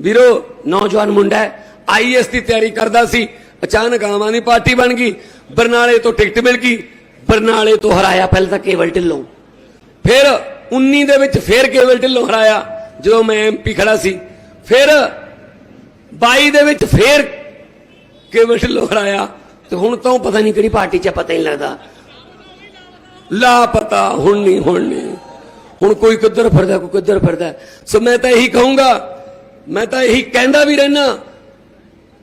ਵੀਰੋ, ਨੌਜਵਾਨ ਮੁੰਡਾ ਆਈਐਸ ਦੀ ਤਿਆਰੀ ਕਰਦਾ ਸੀ, ਅਚਾਨਕ ਆਮ ਆਦਮੀ ਪਾਰਟੀ ਬਣ ਗਈ, ਬਰਨਾਲੇ ਤੋਂ ਟਿਕਟ ਮਿਲ ਗਈ, ਬਰਨਾਲੇ ਤੋਂ ਹਰਾਇਆ ਪਹਿਲਾਂ ਤਾਂ ਕੇਵਲ ਢਿੱਲੋਂ। ਫਿਰ 19 ਦੇ ਵਿੱਚ ਫਿਰ ਕੇਵਲ ਢਿੱਲੋਂ ਹਰਾਇਆ, ਜਦੋਂ ਮੈਂ ਐਮਪੀ ਖੜਾ ਸੀ। ਫਿਰ 22 ਦੇ ਵਿੱਚ ਫਿਰ ਕੇਵਲ ਢਿੱਲੋਂ ਹਰਾਇਆ, ਤੇ ਹੁਣ ਤਾਂ ਪਤਾ ਨਹੀਂ ਕਿਹੜੀ ਪਾਰਟੀ 'ਚ ਪਤਾ ਹੀ ਨਹੀਂ ਲੱਗਦਾ। ਲਾਪਤਾ, ਹੁਣ ਨਹੀਂ ਹੁਣ ਨਹੀਂ। ਹੁਣ ਕੋਈ ਕਿੱਧਰ ਫਿਰਦਾ, ਕੋਈ ਕਿੱਧਰ ਫਿਰਦਾ। ਸੋ ਮੈਂ ਤਾਂ ਇਹੀ ਕਹੂੰਗਾ ਮੈਂ ਤਾਂ ਇਹੀ ਕਹਿੰਦਾ ਵੀ ਰਹਿਣਾ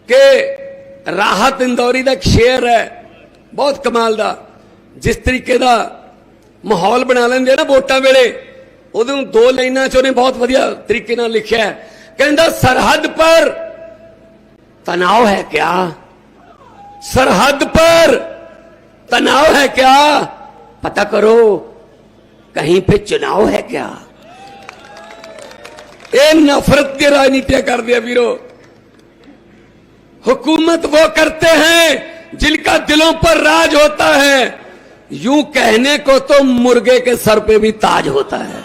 ਕਿ ਰਾਹਤ ਇੰਦੌਰੀ ਦਾ ਇੱਕ ਸ਼ੇਰ ਹੈ ਬਹੁਤ ਕਮਾਲ ਦਾ ਜਿਸ ਤਰੀਕੇ ਦਾ ਮਾਹੌਲ ਬਣਾ ਲੈਂਦੇ ਆ ਨਾ ਵੋਟਾਂ ਵੇਲੇ ਉਹਦੇ ਨੂੰ ਦੋ ਲਾਈਨਾਂ ਚ ਉਹਨੇ ਬਹੁਤ ਵਧੀਆ ਤਰੀਕੇ ਨਾਲ ਲਿਖਿਆ ਹੈ ਕਹਿੰਦਾ ਸਰਹੱਦ ਪਰ ਤਣਾਅ ਹੈ ਕਿਆ सरहद पर तनाव है क्या पता करो कहीं पे चुनाव है क्या ये नफरत की राजनीतियां कर दिया वीरो हुकूमत वो करते हैं जिनका दिलों पर राज होता है यूं कहने को तो मुर्गे के सर पे भी ताज होता है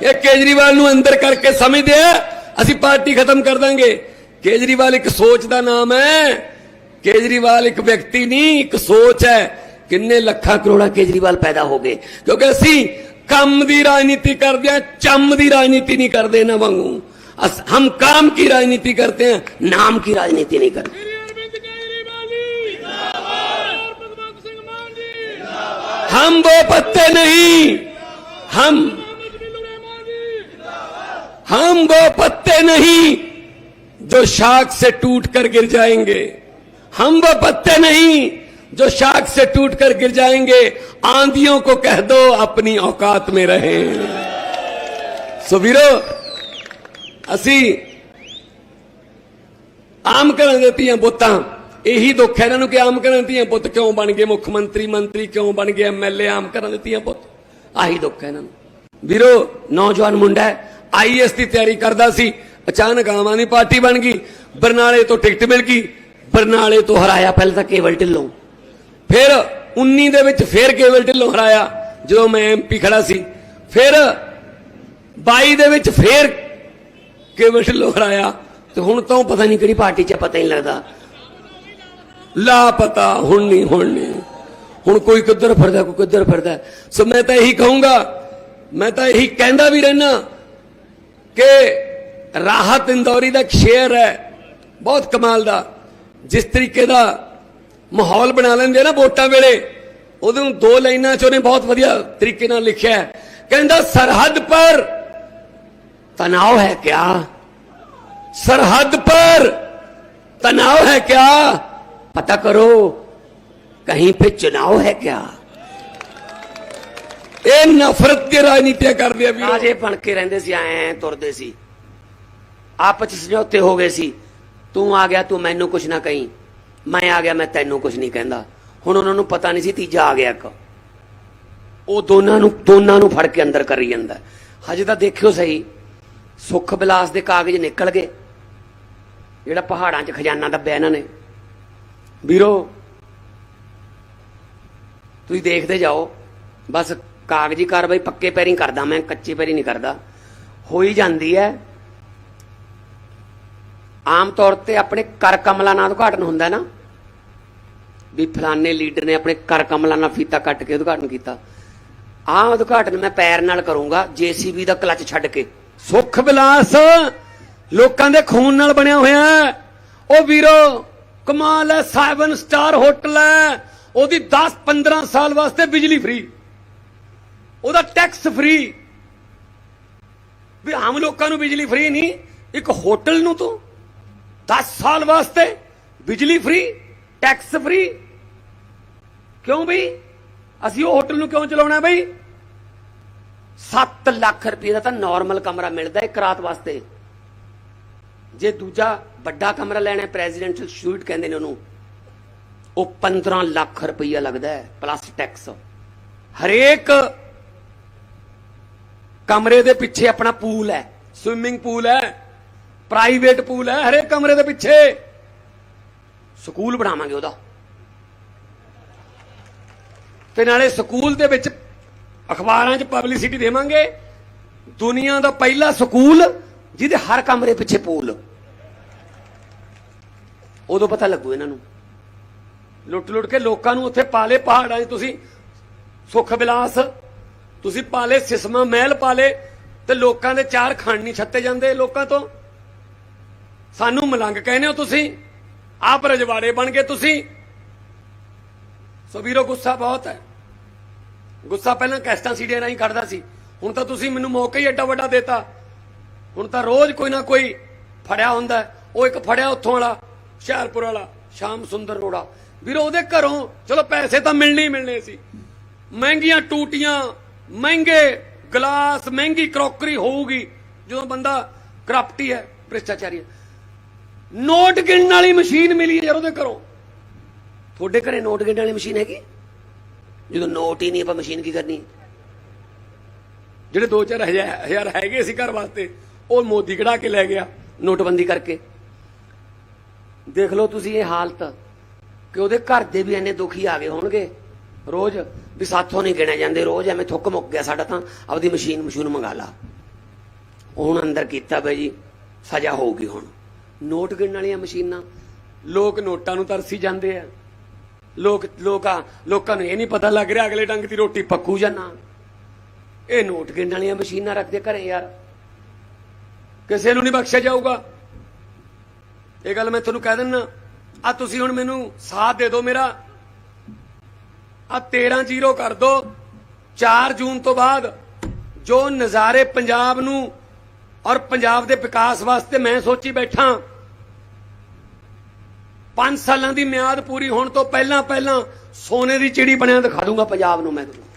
ਇਹ ਕੇਜਰੀਵਾਲ ਨੂੰ ਅੰਦਰ ਕਰਕੇ ਸਮਝਦੇ ਆ ਅਸੀਂ ਪਾਰਟੀ ਖਤਮ ਕਰ ਦਾਂਗੇ ਕੇਜਰੀਵਾਲ ਇੱਕ ਸੋਚ ਦਾ ਨਾਮ ਹੈ ਕੇਜਰੀਵਾਲ ਇੱਕ ਵਿਅਕਤੀ ਨਹੀਂ ਇੱਕ ਸੋਚ ਹੈ ਕਿੰਨੇ ਲੱਖਾਂ ਕਰੋੜਾਂ ਕੇਜਰੀਵਾਲ ਪੈਦਾ ਹੋ ਗਏ ਕਿਉਂਕਿ ਅਸੀਂ ਕੰਮ ਦੀ ਰਾਜਨੀਤੀ ਕਰਦੇ ਆ ਚੰਮ ਦੀ ਰਾਜਨੀਤੀ ਨਹੀਂ ਕਰਦੇ ਇਹਨਾਂ ਵਾਂਗੂ ਅਸ- ਹਮ काम की राजनीति करते हैं नाम की राजनीति नहीं करते ਸ਼੍ਰੀ ਅਰਵਿੰਦ ਕੇਜਰੀਵਾਲ ਜੀ ਜਿੰਦਾਬਾਦ ਭਗਵੰਤ ਸਿੰਘ ਮਾਨ ਜੀ हम वो पत्ते नहीं हम ਮੁਹੰਮਦ ਬਿਲੁਰ ਰਹਿਮਾਨ ਜੀ हम वो पत्ते नहीं जो शाख से टूट कर गिर जाएंगे हम वो पत्ते नहीं जो शाख से टूट कर गिर जाएंगे आंधियों को कह दो अपनी औकात में रहें सो वीरो ਅਸੀਂ ਆਮ ਕਰਨ ਦੇ ਧੀਆਂ ਪੁੱਤਾਂ ਇਹੀ ਦੁੱਖ ਹੈ ਇਹਨਾਂ ਨੂੰ ਕਿ ਆਮ ਕਰਨ ਦੇ ਧੀਆਂ ਪੁੱਤ ਕਿਉਂ ਬਣ ਗਏ ਮੁੱਖ ਮੰਤਰੀ ਮੰਤਰੀ ਕਿਉਂ ਬਣ ਗਏ ਐਮਐਲਏ ਆਮ ਕਰਨ ਦੇ ਧੀਆਂ ਪੁੱਤ ਆਹੀ ਦੁੱਖ ਹੈ ਇਹਨਾਂ ਨੂੰ ਵੀਰੋ ਨੌਜਵਾਨ ਮੁੰਡਾ ਆਈਐਸ ਦੀ ਤਿਆਰੀ ਕਰਦਾ ਸੀ ਅਚਾਨਕ ਆਮ ਆਦਮੀ ਪਾਰਟੀ ਬਣ ਗਈ ਬਰਨਾਲੇ ਤੋਂ ਟਿਕਟ ਮਿਲ ਗਈ ਬਰਨਾਲੇ ਤੋਂ ਹਰਾਇਆ ਪਹਿਲਾਂ ਤਾਂ ਕੇਵਲ ਢਿੱਲੋਂ ਫਿਰ 19 ਦੇ ਵਿੱਚ ਫਿਰ ਕੇਵਲ ਢਿੱਲੋਂ ਹਰਾਇਆ, ਜਦੋਂ ਮੈਂ ਐਮਪੀ ਖੜਾ ਸੀ। ਫਿਰ 22 ਦੇ ਵਿੱਚ ਫਿਰ ਕੇਵਲ ਢਿੱਲੋਂ ਹਰਾਇਆ। ਤੇ ਹੁਣ ਤਾਂ ਪਤਾ ਨਹੀਂ ਕਿਹੜੀ ਪਾਰਟੀ 'ਚ ਪਤਾ ਹੀ ਨਹੀਂ ਲੱਗਦਾ। ਲਾਪਤਾ, ਹੁਣ ਨਹੀਂ ਹੁਣ ਨਹੀਂ। ਹੁਣ ਕੋਈ ਕਿੱਧਰ ਫਿਰਦਾ, ਕੋਈ ਕਿੱਧਰ ਫਿਰਦਾ। ਸੋ ਮੈਂ ਤਾਂ ਇਹੀ ਕਹੂੰਗਾ, ਮੈਂ ਤਾਂ ਇਹੀ ਕਹਿੰਦਾ ਵੀ ਰਹਿਣਾ ਕਿ ਰਾਹਤ ਇੰਦੌਰੀ ਦਾ ਇੱਕ ਸ਼ੇਰ ਹੈ, ਬਹੁਤ ਕਮਾਲ ਦਾ। ਜਿਸ ਤਰੀਕੇ ਦਾ ਮਾਹੌਲ ਬਣਾ ਲੈਂਦੇ ਆ ਨਾ ਵੋਟਾਂ ਵੇਲੇ ਉਹਦੇ ਨੂੰ ਦੋ ਲਾਈਨਾਂ ਚ ਉਹਨੇ ਬਹੁਤ ਵਧੀਆ ਤਰੀਕੇ ਨਾਲ ਲਿਖਿਆ ਹੈ ਕਹਿੰਦਾ ਸਰਹੱਦ ਪਰ ਤਣਾਅ ਹੈ ਕਿਆ सरहद पर तनाव है क्या पता करो कहीं पे चुनाव है क्या ਇਹ ਨਫ਼ਰਤ ਦੀ ਰਾਜਨੀਤੀਆਂ ਕਰਦੇ ਆ ਵੀ ਆਜੇ ਬਣ ਕੇ ਰਹਿੰਦੇ ਸੀ ਐ ਤੁਰਦੇ ਸੀ ਆਪਸ ਚ ਸਮਝੌਤੇ ਹੋ ਗਏ ਸੀ ਤੂੰ ਆ ਗਿਆ ਤੂੰ ਮੈਨੂੰ ਕੁਝ ਨਾ ਕਹੀਂ ਮੈਂ ਆ ਗਿਆ, ਮੈਂ ਤੈਨੂੰ ਕੁਝ ਨਹੀਂ ਕਹਿੰਦਾ। ਹੁਣ ਉਹਨਾਂ ਨੂੰ ਪਤਾ ਨਹੀਂ ਸੀ, ਤੀਜਾ ਆ ਗਿਆ ਇੱਕ। ਉਹ ਦੋਨਾਂ ਨੂੰ ਦੋਨਾਂ ਨੂੰ ਫੜ ਕੇ ਅੰਦਰ ਕਰੀ ਜਾਂਦਾ। ਹਜੇ ਤਾਂ ਦੇਖਿਓ ਸਹੀ, ਸੁੱਖ ਬਿਲਾਸ ਦੇ ਕਾਗਜ਼ ਨਿਕਲ ਗਏ। ਜਿਹੜਾ ਪਹਾੜਾਂ 'ਚ ਖਜ਼ਾਨਾ ਦੱਬਿਆ ਇਹਨਾਂ ਨੇ। ਵੀਰੋ, ਤੁਸੀਂ ਦੇਖਦੇ ਜਾਓ। ਬਸ ਕਾਗਜ਼ੀ ਕਾਰਵਾਈ ਪੱਕੇ ਪੈਰੀ ਕਰਦਾ ਮੈਂ, ਕੱਚੇ ਪੈਰੀ ਨਹੀਂ ਕਰਦਾ। ਹੋਈ ਜਾਂਦੀ ਹੈ। ਆਮ ਤੌਰ ਤੇ ਆਪਣੇ ਕਰ ਕਮਲਾ ਨਾਲ ਉਦਘਾਟਨ ਹੁੰਦਾ ਨਾ, ਵੀ ਫਲਾਣੇ ਲੀਡਰ ਨੇ ਆਪਣੇ ਕਰ ਕਮਲਾ ਨਾਲ ਫੀਤਾ ਕੱਟ ਕੇ ਉਦਘਾਟਨ ਕੀਤਾ। ਆਹ ਉਦਘਾਟਨ ਮੈਂ ਪੈਰ ਨਾਲ ਕਰੂੰਗਾ, ਜੀਸੀਬੀ ਦਾ ਕਲਚ ਛੱਡ ਕੇ। ਸੁੱਖ ਬਿਲਾਸ ਲੋਕਾਂ ਦੇ ਖੂਨ ਨਾਲ ਬਣਿਆ ਹੋਇਆ ਉਹ ਵੀਰੋ, ਕਮਾਲ ਹੈ 7 ਸਟਾਰ ਹੋਟਲ ਹੈ। ਉਹਦੀ 10 15 ਸਾਲ ਵਾਸਤੇ ਬਿਜਲੀ ਫ੍ਰੀ ਉਹਦਾ ਟੈਕਸ ਫ੍ਰੀ ਵੀ ਆਮ ਲੋਕਾਂ ਨੂੰ ਬਿਜਲੀ ਫ੍ਰੀ ਨਹੀਂ, ਇੱਕ ਹੋਟਲ ਨੂੰ ਤੋਂ 10 ਸਾਲ ਵਾਸਤੇ ਬਿਜਲੀ ਫ੍ਰੀ, ਟੈਕਸ ਫ੍ਰੀ। ਕਿਉਂ ਬਈ? ਅਸੀਂ ਉਹ ਹੋਟਲ ਨੂੰ ਕਿਉਂ ਚਲਾਉਣਾ ਬਈ? 7 ਲੱਖ ਰੁਪਏ ਦਾ ਤਾਂ ਨਾਰਮਲ ਕਮਰਾ ਮਿਲਦਾ ਇੱਕ ਰਾਤ ਵਾਸਤੇ। ਜੇ ਦੂਜਾ ਵੱਡਾ ਕਮਰਾ ਲੈਣਾ ਪ੍ਰੈਜ਼ੀਡੈਂਸ਼ੀਅਲ ਸੂਟ ਕਹਿੰਦੇ ਨੇ ਉਹਨੂੰ, ਉਹ 15 ਲੱਖ ਰੁਪਈਆ ਲੱਗਦਾ ਹੈ ਪਲੱਸ ਟੈਕਸ ਹਰੇਕ ਕਮਰੇ ਦੇ ਪਿੱਛੇ ਆਪਣਾ ਪੂਲ ਹੈ ਸਵਿਮਿੰਗ ਪੂਲ ਹੈ। ਪ੍ਰਾਈਵੇਟ ਪੂਲ ਹੈ, ਹਰੇਕ ਕਮਰੇ ਦੇ ਪਿੱਛੇ। ਸਕੂਲ ਬਣਾਵਾਂਗੇ ਉਹਦਾ। ਤੇ ਨਾਲੇ ਸਕੂਲ ਦੇ ਵਿੱਚ ਅਖਬਾਰਾਂ 'ਚ ਪਬਲਿਸਿਟੀ ਦੇਵਾਂਗੇ। ਦੁਨੀਆ ਦਾ ਪਹਿਲਾ ਸਕੂਲ, ਜਿਹਦੇ ਹਰ ਕਮਰੇ ਪਿੱਛੇ ਪੂਲ ਉਦੋਂ ਪਤਾ ਲੱਗੂ ਇਹਨਾਂ ਨੂੰ। ਲੁੱਟ ਲੁੱਟ ਕੇ ਲੋਕਾਂ ਨੂੰ ਉੱਥੇ ਪਾਲੇ ਪਹਾੜਾਂ 'ਚ ਤੁਸੀਂ ਸੁੱਖ ਵਿਲਾਸ, ਤੁਸੀਂ ਪਾਲੇ ਸਿਸਮਾ ਮਹਿਲ ਪਾਲੇ, ਤੇ ਲੋਕਾਂ ਦੇ ਚਾਰ ਖਾਣ ਨਹੀਂ ਛੱਤੇ ਜਾਂਦੇ ਲੋਕਾਂ ਤੋਂ। ਸਾਨੂੰ ਮਲੰਗ ਕਹਿੰਦੇ ਹੋ ਤੁਸੀਂ? ਆਪ ਰਜਵਾੜੇ ਬਣ ਗਏ ਤੁਸੀਂ? ਸੋ ਵੀਰੋ, ਗੁੱਸਾ ਬਹੁਤ ਹੈ। ਗੁੱਸਾ ਪਹਿਲਾਂ ਕੈਸਟਾਂ ਸੀਡੀਆਂ ਰਾਹੀਂ ਖੜਦਾ ਸੀ। ਹੁਣ ਤਾਂ ਤੁਸੀਂ ਮੈਨੂੰ ਮੌਕਾ ਹੀ ਐਡਾ ਵੱਡਾ ਦੇਤਾ। ਹੁਣ ਤਾਂ ਰੋਜ਼ ਕੋਈ ਨਾ ਕੋਈ ਫੜਿਆ ਹੁੰਦਾ ਉਹ ਇੱਕ ਫੜਿਆ ਉੱਥੋਂ ਵਾਲਾ ਹੁਸ਼ਿਆਰਪੁਰ ਵਾਲਾ, ਸ਼ਾਮ ਸੁੰਦਰ ਰੋੜਾ। ਵੀਰੋ, ਉਹਦੇ ਘਰੋਂ, ਚਲੋ ਪੈਸੇ ਤਾਂ ਮਿਲਣੇ ਹੀ ਮਿਲਣੇ ਸੀ। ਮਹਿੰਗੀਆਂ ਟੂਟੀਆਂ, ਮਹਿੰਗੇ ਗਲਾਸ, ਮਹਿੰਗੀ ਕਰੋਕਰੀ ਹੋਊਗੀ। ਜਦੋਂ ਬੰਦਾ ਕਰਪਟੀ ਹੈ, ਭ੍ਰਿਸ਼ਟਾਚਾਰੀ ਹੈ। ਨੋਟ ਗਿਣਨ ਵਾਲੀ ਮਸ਼ੀਨ ਮਿਲੀ ਯਾਰ ਉਹਦੇ ਘਰੋਂ। ਤੁਹਾਡੇ ਘਰੇ ਨੋਟ ਗਿਣਨ ਵਾਲੀ ਮਸ਼ੀਨ ਹੈਗੀ? ਜਦੋਂ ਨੋਟ ਹੀ ਨਹੀਂ, ਆਪਾਂ ਮਸ਼ੀਨ ਕੀ ਕਰਨੀ? ਜਿਹੜੇ 2-4 ਹਜ਼ਾਰ ਹੈਗੇ ਸੀ ਘਰ ਵਾਸਤੇ, ਉਹ ਮੋਦੀ ਕਢਾ ਕੇ ਲੈ ਗਿਆ ਨੋਟਬੰਦੀ ਕਰਕੇ। ਦੇਖ ਲਓ ਤੁਸੀਂ ਇਹ ਹਾਲਤ, ਕਿ ਉਹਦੇ ਘਰ ਦੇ ਵੀ ਇੰਨੇ ਦੁਖੀ ਆ ਗਏ ਹੋਣਗੇ। ਰੋਜ਼ ਵੀ ਸਾਥੋਂ ਨਹੀਂ ਗਿਣੇ ਜਾਂਦੇ, ਰੋਜ਼ ਐਵੇਂ ਥੁੱਕ ਮੁੱਕ ਗਿਆ ਸਾਡਾ ਤਾਂ, ਆਪਦੀ ਮਸ਼ੀਨ ਮਸ਼ੂਨ ਮੰਗਾ ਲਾ। ਹੁਣ ਅੰਦਰ ਕੀਤਾ ਬਈ ਜੀ, ਸਜ਼ਾ ਹੋਊਗੀ ਹੁਣ। ਨੋਟ ਗਿਣਨ ਵਾਲੀਆਂ ਮਸ਼ੀਨਾਂ। ਲੋਕ ਨੋਟਾਂ ਨੂੰ ਤਰਸੀ ਜਾਂਦੇ ਆ। ਲੋਕ, ਲੋਕਾਂ ਲੋਕਾਂ ਨੂੰ ਇਹ ਨਹੀਂ ਪਤਾ ਲੱਗ ਰਿਹਾ ਅਗਲੇ ਡੰਗ ਦੀ ਰੋਟੀ ਪੱਕੂ ਜਾਂ ਨਾ। ਇਹ ਨੋਟ ਗਿਣਨ ਵਾਲੀਆਂ ਮਸ਼ੀਨਾਂ ਰੱਖਦੇ ਘਰੇ ਯਾਰ। ਕਿਸੇ ਨੂੰ ਨਹੀਂ ਬਖਸ਼ਿਆ ਜਾਊਗਾ। ਇਹ ਗੱਲ ਮੈਂ ਤੁਹਾਨੂੰ ਕਹਿ ਦਿੰਨਾ। ਆ ਤੁਸੀਂ ਹੁਣ ਮੈਨੂੰ ਸਾਥ ਦੇ ਦਿਓ ਮੇਰਾ। ਆ 13 ਜ਼ੀਰੋ ਕਰ ਦਿਓ। 4 ਜੂਨ ਤੋਂ ਬਾਅਦ ਜੋ ਨਜ਼ਾਰੇ ਪੰਜਾਬ ਨੂੰ ਔਰ ਪੰਜਾਬ ਦੇ ਵਿਕਾਸ ਵਾਸਤੇ ਮੈਂ ਸੋਚੀ ਬੈਠਾ। 5 ਸਾਲਾਂ ਦੀ ਮਿਆਦ ਪੂਰੀ ਹੋਣ ਤੋਂ ਪਹਿਲਾਂ ਪਹਿਲਾਂ ਸੋਨੇ ਦੀ ਚਿੜੀ ਬਣਿਆ ਦਿਖਾ ਦੂੰਗਾ ਪੰਜਾਬ ਨੂੰ ਮੈਂ ਤੁਹਾਨੂੰ।